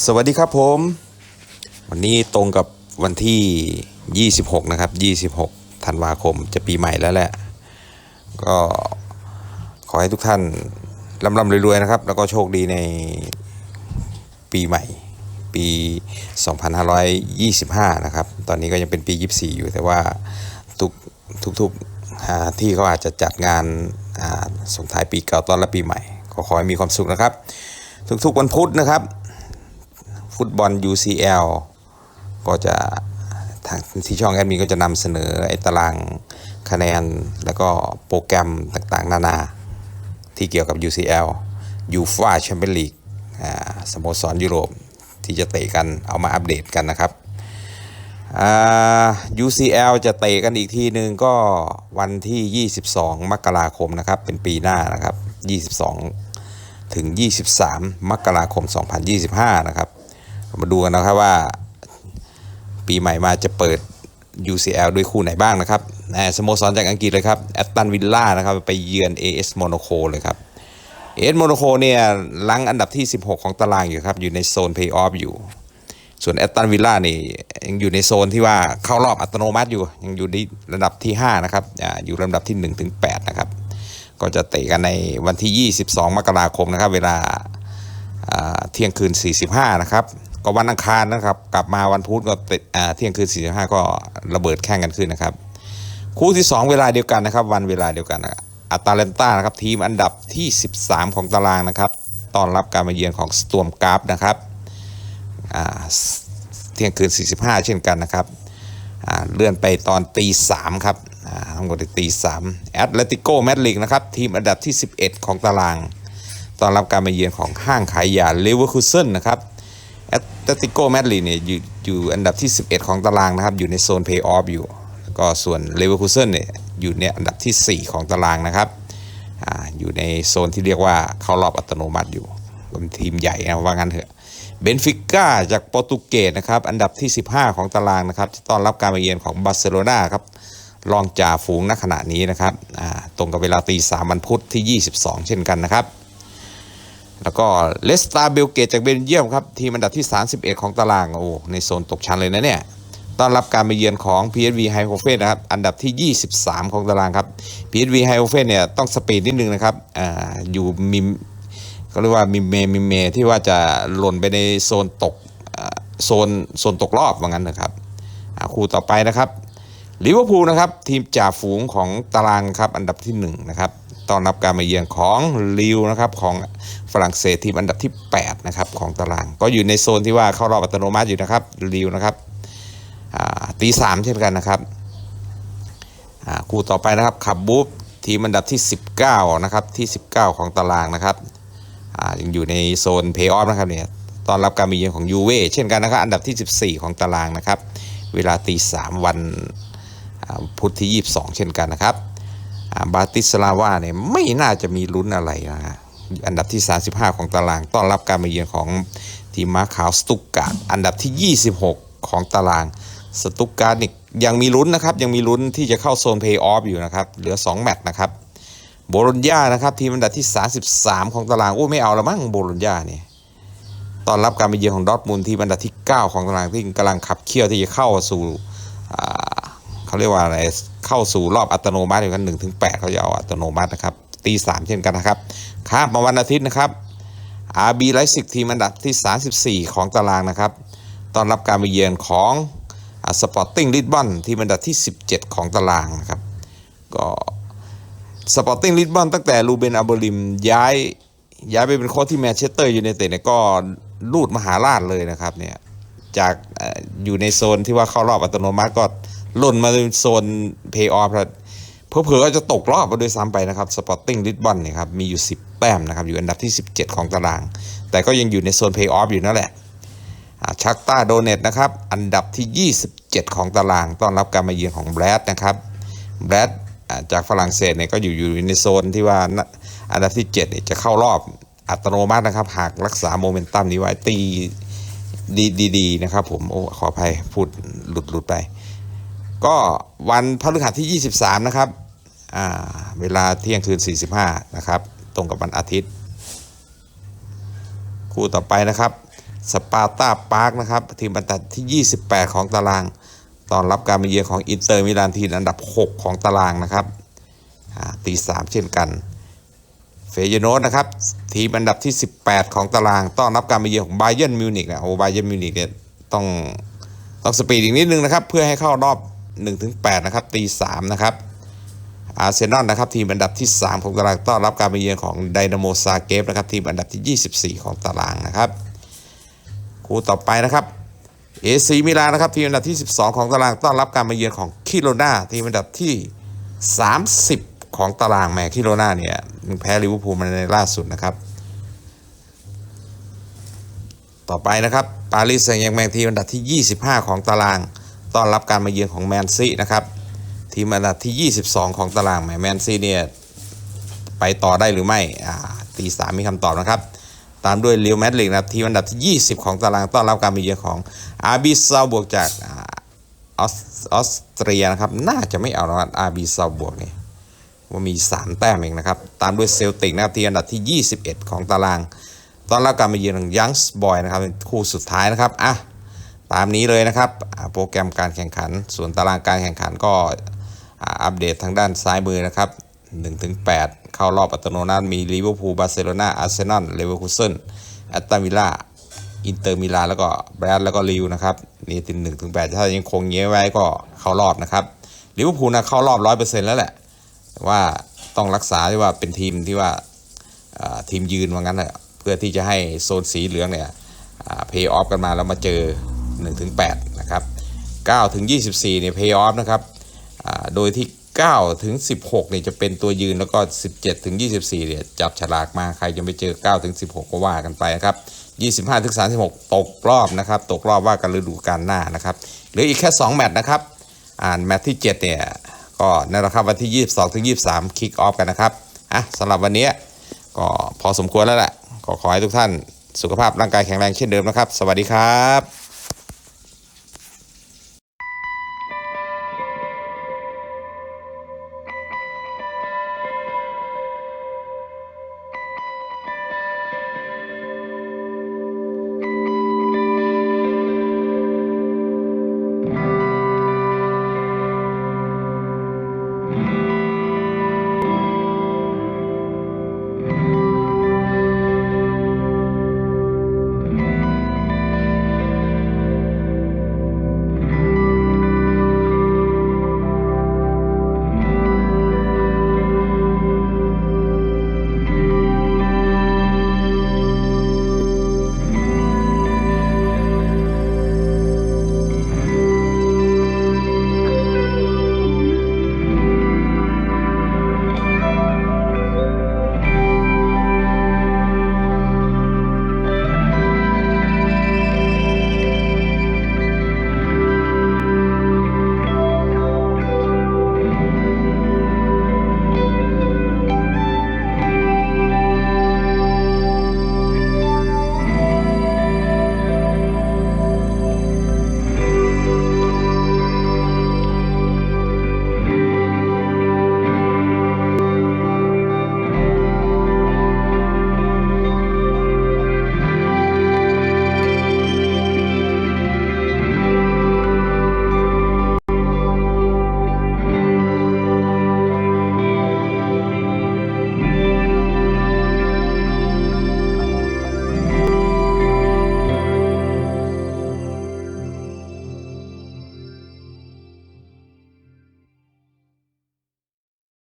สวัสดีครับผม วันนี้ตรงกับวันที่ 26 นะครับ 26 ธันวาคมจะปีใหม่แล้วแหละ ก็ขอให้ทุกท่านร่ำรำรวยๆนะครับ แล้วก็โชคดีในปีใหม่ ปี 2525 นะครับ ตอนนี้ก็ยังเป็นปี 24 อยู่แต่ว่าทุกทุกๆที่เขาอาจจะจัดงานส่งท้ายปีเก่าต้อนรับปีใหม่ก็ขอให้มีความสุขนะครับ ทุกๆวันพุธนะครับ ฟุตบอล UCL ก็จะทางที่ช่องแอดมินก็จะนำเสนอไอ้ตารางคะแนน แล้วก็โปรแกรมต่างๆ นานา ที่เกี่ยวกับ UCL ยูฟ a แชมเปี้ยนลีกสโมสรยุโรปที่จะเตะกันเอามาอัปเดตกันนะครับอ่า UCL จะเตะกันอีกทีหนึ่งก็วันที่ 22 มกราคมนะครับ เป็นปีหน้านะครับ 22 ถึง 23 มกราคม 2025 นะครับ มาดูกันนะครับว่า ปีใหม่มาจะเปิด UCL ด้วยคู่ไหนบ้างนะครับแหม่สโมสรจากอังกฤษเลยครับแอตตันวิลล่านะครับไปเยือน AS Monaco เลยครับ AS Monaco เนี่ยลังอันดับที่ 16 ของตารางอยู่ครับ อยู่ในโซน Play Off อยู่ ส่วนแอตตันวิลล่านี่ยังอยู่ในโซนที่ว่าเข้ารอบอัตโนมัติอยู่ ยังอยู่ในระดับที่ 5 นะครับอยู่ลำดับที่1ถึง8นะครับ ก็จะเตะกันในวันที่ 22 มกราคมนะครับ เวลาอ่าเที่ยงคืน 45 นะครับ ก็วันอังคารนะครับ กลับมาวันพุธก็ติดเที่ยงคืน45ก็ระเบิดแข่งกันขึ้นนะครับ คู่ที่ 2 เวลาเดียวกันนะครับ วันเวลาเดียวกันอัตาเลนต้านะครับทีมอันดับที่ 13 ของตารางนะครับต้อนรับการมาเยือนของสต r มกราฟนะครับเที่ยงคืน 45 เช่นกันนะครับเลื่อนไปตอนตี3ครับทั้งหมดตี3แอตเลติโกแมดริกนะครับทีมอันดับที่ 11 ของตาราง ตอนรับการมาเยือนของห้างขายยาเลเวอร์คูเซนนะครับ แอตเลติโกแมดริดเนี่ยอยู่อยู่อันดับที่ 11 ของตารางนะครับ อยู่ในโซนเพย์ออฟอยู่ แล้วก็ส่วนเลเวอร์คูเซนเนี่ยอยู่ในอันดับที่ 4 ของตารางนะครับออยู่ในโซนที่เรียกว่าเข้ารอบอัตโนมัติอยู่เป็นทีมใหญ่นะว่างั้นเถอะเบนฟิก้าจากโปรตุเกสนะครับ อันดับที่ 15 ของตารางนะครับต้อนรับการมาเยือนของบาร์เซโลนาครับรองจ่าฝูงณขณะนี้นะครับตรงกับเวลาตีสามวันพุธที่ 22 เช่นกันนะครับ แล้วก็เลสตาเบลเกตจากเบลเยียมครับ ทีมอันดับที่ 31 ของตาราง โอ้ ในโซนตกชั้นเลยนะเนี่ย ต้อนรับการมาเยือนของ PSV h i g h o f e n นะครับ อันดับที่ 23 ของตารางครับ PSV h i g h o f e n เนี่ยต้องสปีดนิดนึงนะครับอ่าอยู่มีก็เรียกว่ามีเมมีเมที่ว่าจะหล่นไปในโซนตกโซนโซนตกรอบว่างั้นนะครับคู่ต่อไปนะครับลิเวอร์พูลนะครับทีมจ่าฝูงของตารางครับอันดับที่1นะครับ ต้อนรับการมาเยือนของลิวนะครับของฝรั่งเศสทีมอันดับที่ 8 นะครับของตาราง ก็อยู่ในโซนที่ว่าเข้ารอบอัตโนมัติอยู่นะครับลิวนะครับตีสามเช่นกันนะครับคู่ต่อไปนะครับขับบูฟทีมอันดับที่ 19 นะครับที่ 19 ของตารางนะครับยังอยู่ในโซนเพย์ออฟนะครับเนี่ยตอนรับการมาเยือนของยูเว่เช่นกันนะครับอันดับที่ 14 ของตารางนะครับ เวลาตีสามวันพุธที่ 22 เช่นกันนะครับ บาติสลาวาเนี่ยไม่น่าจะมีลุ้นอะไรนะฮะอันดับที่ 35 ของตาราง ต้อนรับการมาเยือนของทีมม้าขาวสตุกการ์ดอันดับที่ 26 ของตารางสตุกการ์ดนี่ยังมีลุ้นนะครับ ยังมีลุ้นที่จะเข้าโซนเพย์ออฟอยู่นะครับ เหลือ 2 แมตช์นะครับโบโลญญานะครับทีมอันดับที่ 33 ของตารางโอ้ไม่เอาละมั้งโบโลญญาเนี่ยตอนรับการมาเยือนของดอทมุนด์ที่อันดับที่ 9 ของตารางที่กำลังขับเคี่ยวที่จะเข้าสู่ เขาเรียกว่าอะไรเข้าสู่รอบอัตโนมัติอยู่กันหนึ่งถึงแปดเขาจะเอาอัตโนมัตินะครับตีสามเช่นกันนะครับข้ามมาวันอาทิตย์นะครับอาร์บีไลซิกทีมอันดับที่ 34 ของตารางนะครับตอนรับการมาเยือนของสปอร์ติ้งลิสบอนทีมอันดับที่ 17 ของตารางนะครับก็สปอร์ติ้งลิสบอนตั้งแต่ลูเบนอาบริมย้ายย้ายไปเป็นโค้ชที่แมนเชสเตอร์ยูไนเต็ดเนี่ยก็ลูดมหาราชเลยนะครับเนี่ยจากอยู่ในโซนที่ว่าเข้ารอบอัตโนมัติก็ หล่นมาในโซนเพย์ออฟแล้วเผลอๆก็จะตกรอบมาด้วยซ้ำไปนะครับสปอร์ติ้งลิสบอนเนี่ยครับมีอยู่ 10 แต้มนะครับอยู่อันดับที่ 17 ของตาราง แต่ก็ยังอยู่ในโซนเพย์ออฟอยู่นั่นแหละชักตาโดเนตนะครับอันดับที่ 27 ของตารางต้อนรับการมาเยือนของแบรดนะครับแบรดจากฝรั่งเศสเนี่ยก็อยู่อยู่ในโซนที่ว่าอันดับที่7เนี่ยจะเข้ารอบอัตโนมัตินะครับ หากรักษาโมเมนตัมนี้ไว้ตีดีดีดีนะครับผมโอ้ขออภัยพูดหลุดหลุดไป ก็วันพฤหัสที่ 23 นะครับเวลาเที่ยงคืน 45 นะครับ ตรงกับวันอาทิตย์ คู่ต่อไปนะครับสปาร์ตาปาร์กนะครับทีมอันดับที่ 28 ของตารางตอนรับการมาเยือนของอินเตอร์มิลานทีมอันดับ 6 ของตารางนะครับตีสามเช่นกันเฟยโนสนะครับทีมอันดับที่ 18 ของตารางต้อนรับการมาเยือนของไบเ e นมิวนิกนะโอ้ไบเ e นมิวนิกเนี่ยต้องต้องสปีดอีกนิดนึงนะครับ เพื่อให้เข้ารอบ 1-8นะครับตีสามนะครับอาร์เซนอลนะครับทีมอันดับที่3ของตารางต้อนรับการมาเยือนของไดนาโมซาเกฟนะครับทีมอันดับที่ 24 ของตารางนะครับคู่ต่อไปนะครับเอซีมิลานนะครับทีมอันดับที่ 12 ของตารางต้อนรับการมาเยือนของคิโรนาทีมอันดับที่ 30 ของตารางแหมคิโรนาเนี่ยแพ้ลิเวอร์พูลมาในล่าสุดนะครับต่อไปนะครับปารีสแซงต์แชร์แมงทีมอันดับที่ 25 ของตาราง ต้อนรับการมาเยือนของแมนซีนะครับทีมอันดับที่ 22 ของตารางแหมแมนซีเนี่ยไปต่อได้หรือไม่ตีสามมีคำตอบนะครับ ตามด้วยเรียวแมดริดนะครับทีมอันดับที่ 20 ของตารางต้อนรับการมาเยือนของอาร์บีซาบวกจากออสเตรียนะครับน่าจะไม่เอานะครับอาร์บีซาบวกเนี่ยว่ามี 3 แต้มเองนะครับ ตามด้วยเซลติกนะครับทีมอันดับที่ 21 ของตารางต้อนรับการมาเยือนของยังส์บอยนะครับคู่สุดท้ายนะครับอะ ตามนี้เลยนะครับโปรแกรมการแข่งขัน ส่วนตารางการแข่งขันก็อัปเดตทางด้านซ้ายมือนะครับ1-8 เข้ารอบอัตโนมัติมีลิเวอร์พูลบาร์เซโลนาอาร์เซนอลเลเวอร์คูเซนแอตตันวิลล่าอินเตอร์มิลานแล้วก็แบรดแล้วก็ลิวนะครับนี่ถึงถึง8ถ้ายังคงเงี้ยไว้ก็เข้ารอบนะครับลิเวอร์พูลนะเข้ารอบ100%แล้วแหละแต่ว่าต้องรักษาที่ว่าเป็นทีมที่ว่าอ่าทีมยืนว่างั้นแหละเพื่อที่จะให้โซนสีเหลืองเนี่ยเพย์ออฟกันมาแล้วมาเจอ 1-8นะครับ9ถึง24เนี่ยเพย์ออฟนะครับโดยที่9ถึง16เนี่ยจะเป็นตัวยืนแล้วก็ 17ถึง24เนี่ยจับฉลากมาใครจะไปเจอ9ถึง16 ก็ว่ากันไปนะครับ25ถึง36 ตกรอบนะครับ ตกรอบว่ากันฤดูกาลหน้านะครับเหลืออีกแค่ 2 แมตช์นะครับ อ่านแมตช์ที่ 7 เนี่ย ก็นั่นแหละครับวันที่ 22ถึง23 คิกออฟกันนะครับอะสำหรับวันนี้ก็พอสมควรแล้วแหละก็ขอให้ทุกท่านสุขภาพร่างกายแข็งแรงเช่นเดิมนะครับ สวัสดีครับ